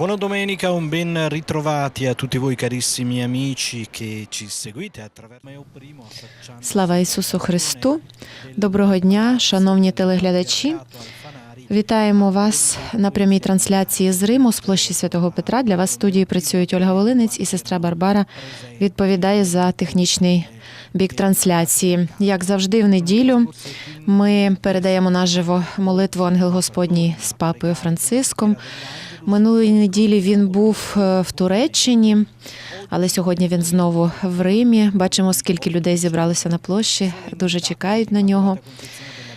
Buona domenica, un ben ritrovati a tutti voi carissimi amici che ci seguite attraverso Слава Ісусу Христу! Доброго дня, шановні телеглядачі. Вітаємо вас на прямій трансляції з Риму з площі Святого Петра. Для вас в студії працюють Ольга Волинець і сестра Барбара відповідає за технічний бік трансляції. Як завжди, в неділю ми передаємо наживо молитву Ангел Господній з папою Франциском. Минулої неділі він був е, в Туреччині, але сьогодні він знову в Римі. Бачимо, скільки людей зібралося на площі, дуже чекають на нього.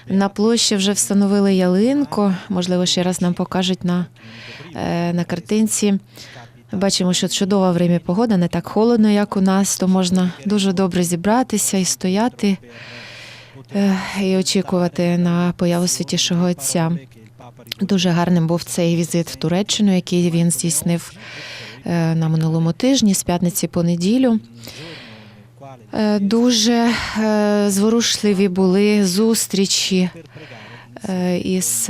На площі вже встановили ялинку. Можливо, ще раз нам покажуть на, е, на картинці. Бачимо, що чудова в Римі погода, не так холодно, як у нас, то можна дуже добре зібратися і стояти е, і очікувати на появу святішого Отця. Дуже гарним був цей візит в Туреччину, який він здійснив е, на минулому тижні, з п'ятниці по неділю. Е, Дуже е, зворушливі були зустрічі із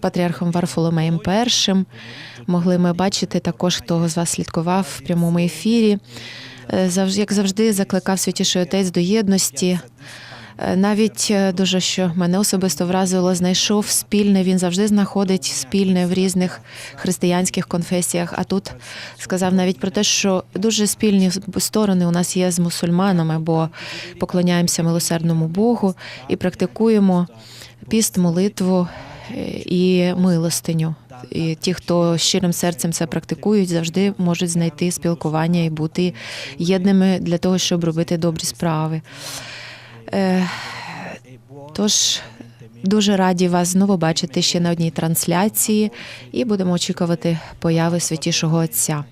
патріархом Варфоломеєм І. Могли ми бачити також, хто з вас слідкував в прямому ефірі. Як завжди, закликав святіший отець до єдності. Е, Навіть е, дуже що мене особисто вразило, знайшов спільне. Він завжди знаходить спільне в різних християнських конфесіях. А тут сказав навіть про те, що дуже спільні сторони у нас є з мусульманами, бо поклоняємося милосердному Богу і практикуємо піст, молитву е, і милостиню. І ті, хто щирим серцем це практикують, завжди можуть знайти спілкування і бути єдними для того, щоб робити добрі справи. Е, Тож дуже раді вас знову бачити ще на одній трансляції, і будемо очікувати появи святішого Отця.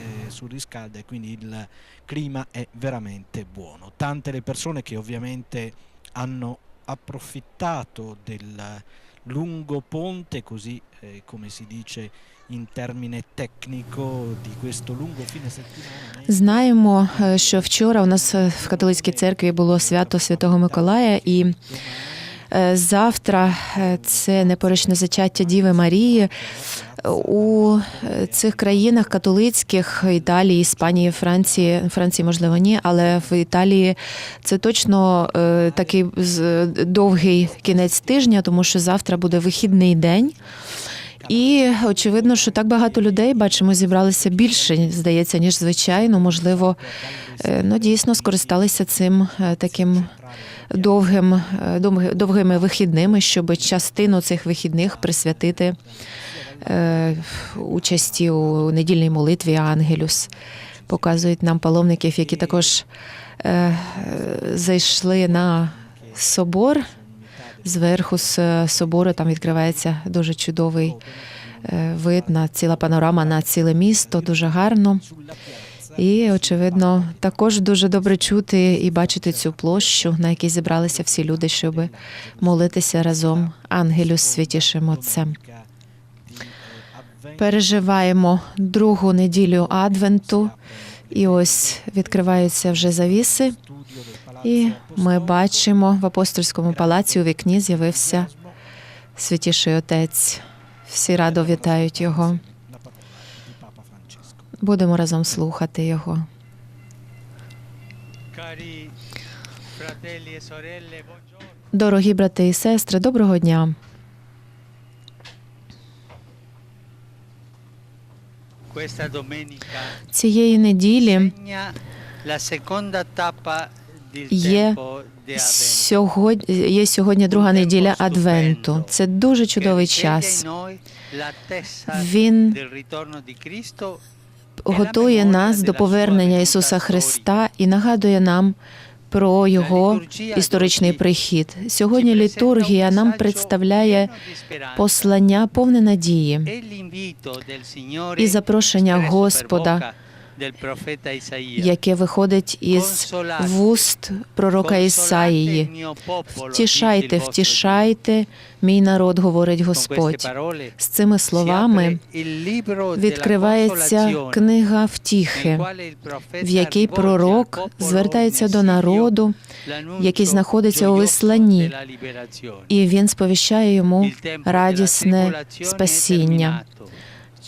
eh, surriscalda e quindi il clima è veramente buono. Tante le persone che ovviamente hanno approfittato del lungo ponte, così eh, come si dice in termine tecnico, di questo lungo fine settimana. Знаємо, е, що вчора у нас е, в католицькій церкві було свято Святого Миколая, і е, завтра це непорочне зачаття Діви Марії. У е, цих країнах католицьких Італії, Іспанії, Франції, Франції, можливо, ні, але в Італії це точно е, такий довгий кінець тижня, тому що завтра буде вихідний день. І очевидно, що так багато людей бачимо, зібралися більше, здається, ніж звичайно. Можливо, е, ну дійсно скористалися цим таким довгим, довгими вихідними, щоб частину цих вихідних присвятити участі у недільній молитві Ангелюс. Показують нам паломників, які також е, е, зайшли на собор. Зверху з е, собору там відкривається дуже чудовий е, вид на ціла панорама на ціле місто, дуже гарно. І, очевидно, також дуже добре чути і бачити цю площу, на якій зібралися всі люди, щоб молитися разом ангелю з святішим Отцем. Переживаємо другу неділю Адвенту, і ось відкриваються вже завіси. І ми бачимо в апостольському палаці у вікні з'явився святіший отець. Всі радо вітають його. Будемо разом слухати його. Дорогі брати і сестри, доброго дня. Questa domenica Цієї неділі Є сьогодні є сьогодні друга неділя Адвенту. Це дуже чудовий час. Він Cristo готує нас до повернення Ісуса Христа і нагадує нам про його історичний прихід. Сьогодні літургія нам представляє послання повне надії і запрошення Господа яке виходить із вуст пророка Ісаїї. Втішайте, втішайте, мій народ, говорить Господь. З цими словами відкривається книга втіхи, в якій пророк звертається до народу, який знаходиться у висланні, і він сповіщає йому радісне спасіння.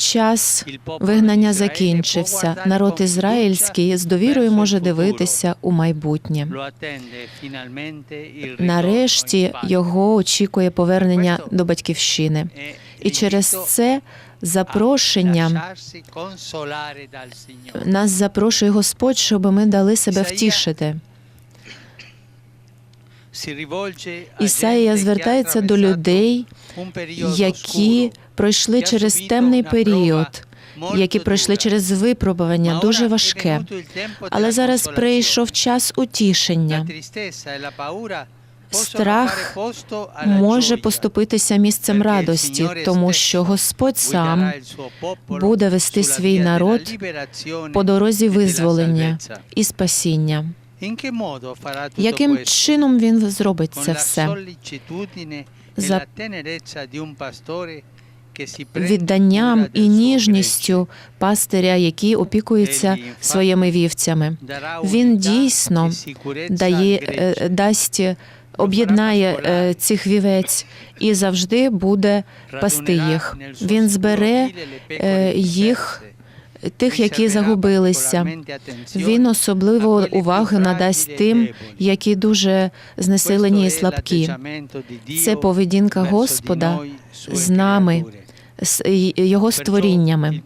Час вигнання закінчився. Народ ізраїльський з довірою може дивитися у майбутнє. Нарешті його очікує повернення до батьківщини, і через це запрошення нас запрошує Господь, щоб ми дали себе втішити. Ісаїя звертається до людей, які пройшли через темний період, які пройшли через випробування дуже важке. Але зараз прийшов час утішення. Страх може поступитися місцем радості, тому що Господь сам буде вести свій народ по дорозі визволення і спасіння. Яким чином він зробить це все? За відданням і ніжністю пастиря, який опікується своїми вівцями. Він дійсно дає е, дасть. Об'єднає е, цих вівець і завжди буде пасти їх. Він збере е, їх, тих, які загубилися. Він особливо уваги надасть тим, які дуже знесилені і слабкі. Це поведінка Господа з нами, з його створіннями.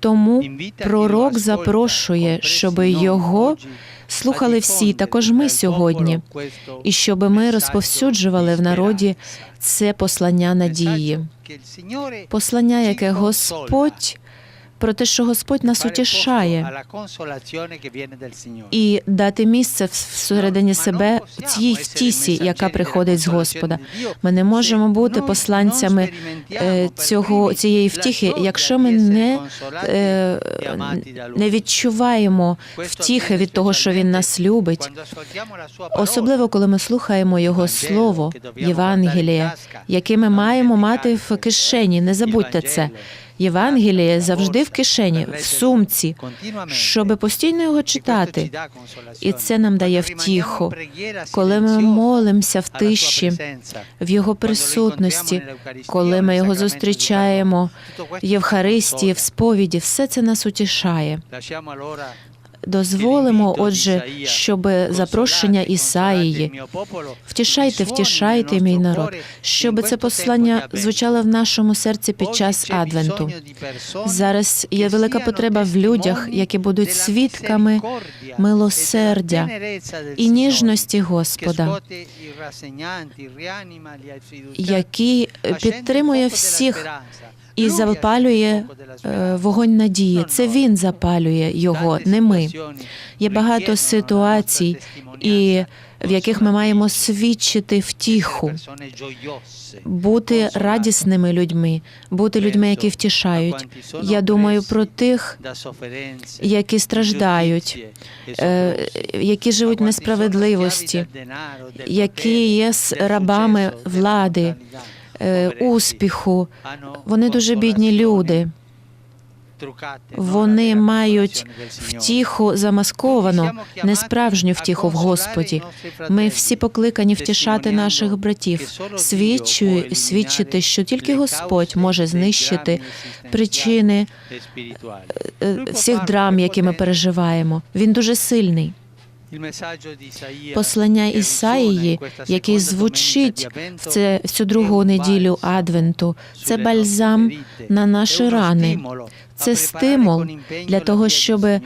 Тому пророк запрошує, щоб його слухали всі, також ми сьогодні, і щоб ми розповсюджували в народі це послання надії, послання, яке Господь про те, що Господь нас утішає, і дати місце всередині себе цій втісі, яка приходить з Господа. Ми не можемо бути посланцями е, цього цієї втіхи, якщо ми не, е, не відчуваємо втіхи від того, що він нас любить. Особливо, коли ми слухаємо Його слово, Євангелія, яке ми маємо мати в кишені. Не забудьте це. Євангеліє завжди в кишені, в сумці, щоб постійно його читати. І це нам дає втіху, коли ми молимося в тиші, в його присутності, коли ми його зустрічаємо в Євхаристії, в сповіді, все це нас утішає. Дозволимо, отже, щоб запрошення Ісаїї втішайте, втішайте, мій народ, щоб це послання звучало в нашому серці під час адвенту. Зараз є велика потреба в людях, які будуть свідками милосердя і ніжності Господа, який підтримує всіх і запалює е, вогонь надії. Це він запалює його, не ми. Є багато ситуацій, і в яких ми маємо свідчити втіху, бути радісними людьми, бути людьми, які втішають. Я думаю про тих, які страждають, е, які живуть в несправедливості, які є рабами влади. Е, успіху. Вони дуже бідні люди. Вони мають втіху замасковану, не справжню втіху в Господі. Ми всі покликані втішати наших братів, свідчу, свідчити, що тільки Господь може знищити причини е, всіх драм, які ми переживаємо. Він дуже сильний. Послання Ісаїї, який звучить в це в цю другу неділю Адвенту, це бальзам на наші рани. Це стимул для того, щоб е,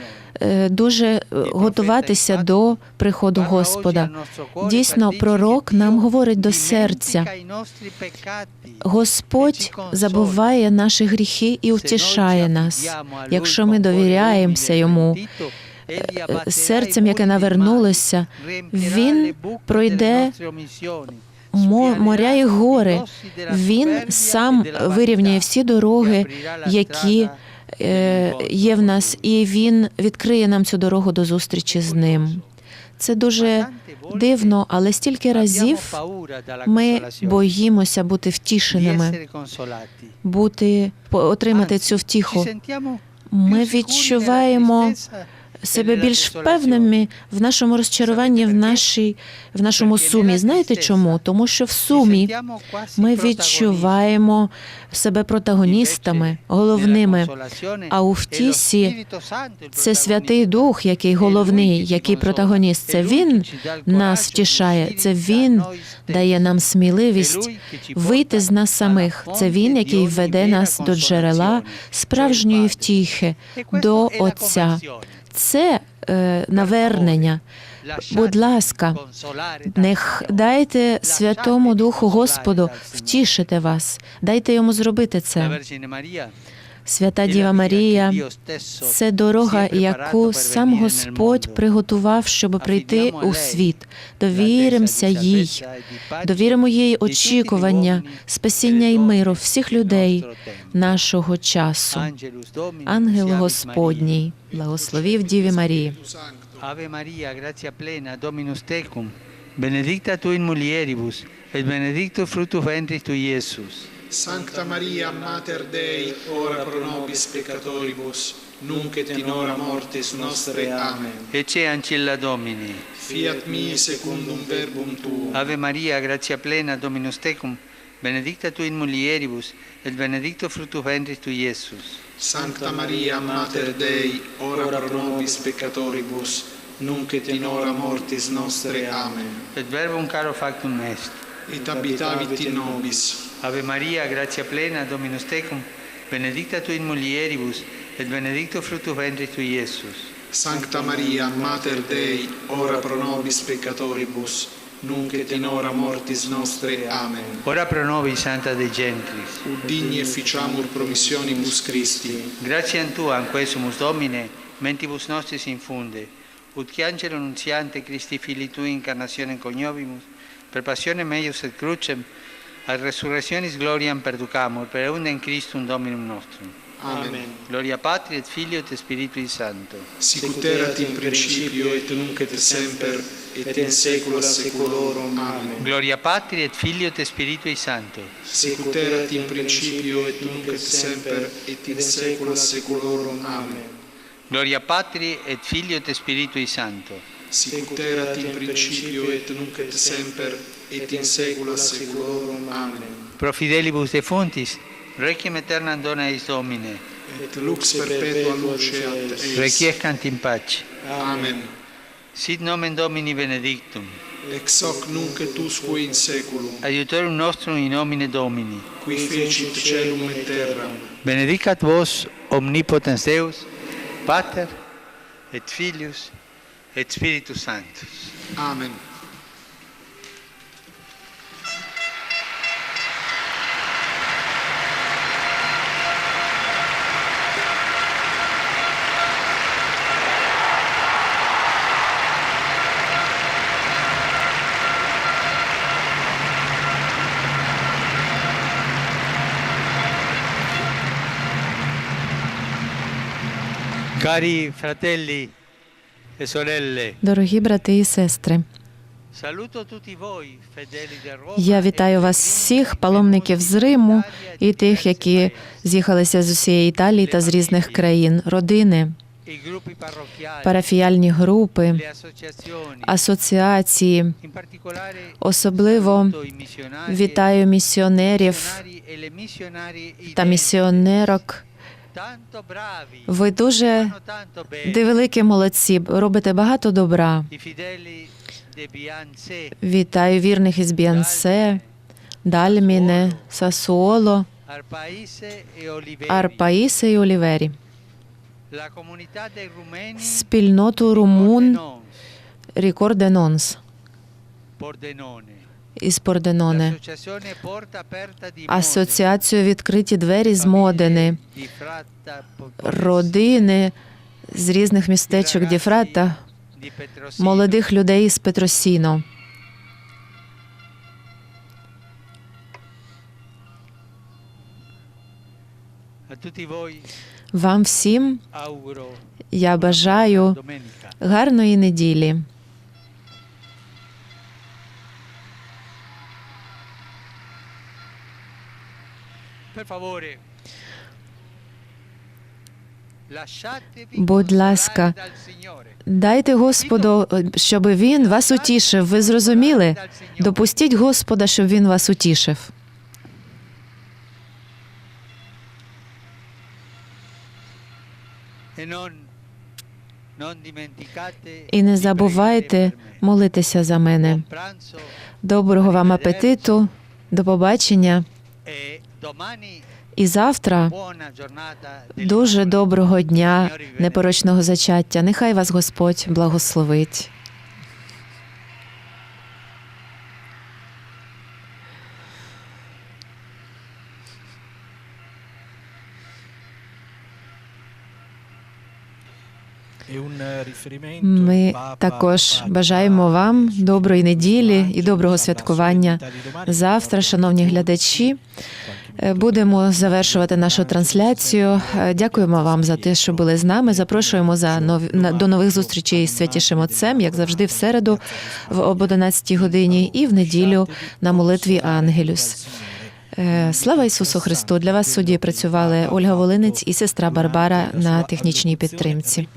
дуже готуватися до приходу Господа. Дійсно, пророк нам говорить до серця. Господь забуває наші гріхи і утішає нас, якщо ми довіряємося йому. Серцем, яке навернулося, він пройде моря і гори. Він сам вирівняє всі дороги, які е, є в нас, і він відкриє нам цю дорогу до зустрічі з ним. Це дуже дивно, але стільки разів ми боїмося бути втішеними, бути отримати цю втіху. Ми відчуваємо себе більш впевненими в нашому розчаруванні, в нашій в нашому сумі. Знаєте чому? Тому що в сумі ми відчуваємо себе протагоністами, головними. А у втісі це Святий Дух, який головний, який протагоніст. Це він нас втішає. Це він дає нам сміливість вийти з нас самих. Це він, який веде нас до джерела справжньої втіхи, до Отця. Це е, навернення. Будь ласка, нех дайте Святому Духу Господу втішити вас. Дайте йому зробити це. Свята Діва Марія це дорога, яку сам Господь приготував, щоб прийти у світ. Довіримося їй, довіримо їй очікування, спасіння і миру всіх людей нашого часу. Ангел Господній, благословів Діві Марії. Ave Maria, gratia plena, Dominus tecum, benedicta tu in mulieribus, et benedictus fructus ventris tui, Iesus. Sancta Maria, Mater Dei, ora pro nobis peccatoribus, nunc et in hora mortis nostre. Amen. Ecce ancilla Domini. Fiat mi secundum verbum tuum. Ave Maria, gratia plena, Dominus tecum, benedicta tu in mulieribus, et benedictus fructus ventris tui, Iesus. Sancta Maria, Mater Dei, ora pro nobis peccatoribus, nunc et in hora mortis nostre. Amen. Et verbum caro factum est. Et habitavit in nobis. Ave Maria, gratia plena, Dominus tecum, benedicta tu in mulieribus, et benedictus fructus ventris tui, Iesus. Sancta Maria, Mater Dei, ora pro nobis peccatoribus, nunc et in hora mortis nostre. Amen. Ora pro nobis, Santa Dei Gentris. Ut digni efficiamur promissionibus Christi. Gratiam Tuam, quesumus Domine, mentibus nostris infunde, ut che angelo nunziante Christi Fili Tui incarnationem coniovimus, per passionem eius et crucem, ad resurrectionis gloriam perducamur, per eundem Christum Dominum nostrum. Amen. Gloria Patri et Filio et Spiritui Sancto. Sicut erat in principio et nunc et semper et in saecula saeculorum. Amen. Gloria Patri et Filio et Spiritui Sancto. Sicut erat in principio et nunc et semper et in saecula saeculorum. Amen. Gloria Patri et Filio et Spiritui Sancto. sicut erat in principio et nunc et semper et in saecula saeculorum amen. Pro fidelibus defuntis requiem aeternam dona eis domine. Et lux perpetua luceat eis. Requiescant in pace. Amen. Sit nomen domini benedictum. Ex hoc nunc et usque in saeculum. Aiutorium nostrum in nomine domini. Qui fecit celum et terram. Benedicat vos omnipotens deus pater et filius e Spirito Santo. Amen. Cari fratelli, Дорогі брати і сестри, я вітаю вас всіх, паломників з Риму і тих, які з'їхалися з усієї Італії та з різних країн, родини, парафіяльні групи, асоціації. Особливо вітаю місіонерів e та місіонерок. Ви дуже великі молодці, робите багато добра. Вітаю вірних із Біансе, Дальміне, Сасуоло, Oliveri, і Олівері, спільноту румун Рікорденонс Pordenone, із Порденоне, асоціацію відкриті двері з Модени, родини з різних містечок Діфрата, молодих людей з Петросіно. Вам всім я бажаю гарної неділі. Будь ласка, Signore. Дайте Господу, щоб Він вас утішив. Ви зрозуміли? Допустіть Господа, щоб Він вас утішив. E dimenticate І не забувайте молитися за мене. Доброго вам апетиту, до побачення. І завтра дуже доброго дня непорочного зачаття. Нехай вас Господь благословить. Ми також бажаємо вам доброї неділі і доброго святкування. Завтра, шановні глядачі, Будемо завершувати нашу трансляцію. Е, Дякуємо вам за те, що були з нами. Запрошуємо за нові на- до нових зустрічей з святішим отцем, як завжди, в середу в об 11 годині і в неділю на молитві Ангелюс. Е, Слава Ісусу Христу! Для вас в суді працювали Ольга Волинець і сестра Барбара на технічній підтримці.